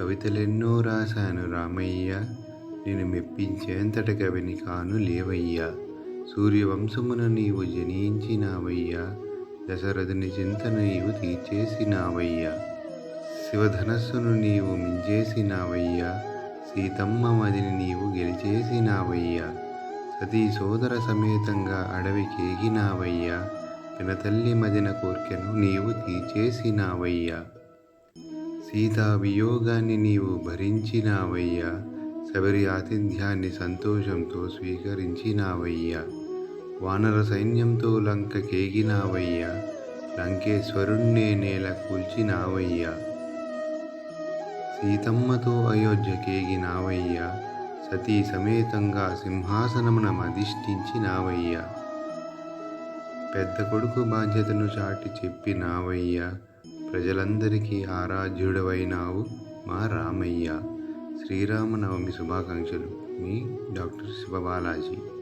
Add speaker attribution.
Speaker 1: కవితలెన్నో రాశాను రామయ్య. నేను మెప్పించేంతటి కవిని కాను లేవయ్యా. సూర్యవంశమున నీవు జనించినావయ్యా. దశరథుని చింతను నీవు తీర్చేసినావయ్యా. శివధనస్సును నీవు మించేసినావయ్యా. సీతమ్మ మదిని నీవు గెలిచేసినావయ్యా. సతీ సోదర సమేతంగా అడవికేగినావయ్యా పినతల్లి మదిన కోర్కెను నీవు తీర్చేసినావయ్యా. సీతా వియోగాన్ని నీవు భరించినావయ్యా. శబరి ఆతిథ్యాన్ని సంతోషంతో స్వీకరించినావయ్యా. వానర సైన్యంతో లంక కేగినావయ్యా. లంకేశ్వరుణ్ణే నేల కూల్చినావయ్యా. సీతమ్మతో అయోధ్య కేగినావయ్యా. సతీ సమేతంగా సింహాసనమున అధిష్ఠించినావయ్యా పెద్ద కొడుకు బాధ్యతను చాటి చెప్పినావయ్యా. ప్రజలందరికీ ఆరాధ్యుడవైనావు మా రామయ్య. శ్రీరామనవమి శుభాకాంక్షలు. మీ డాక్టర్ శివబాలాజీ.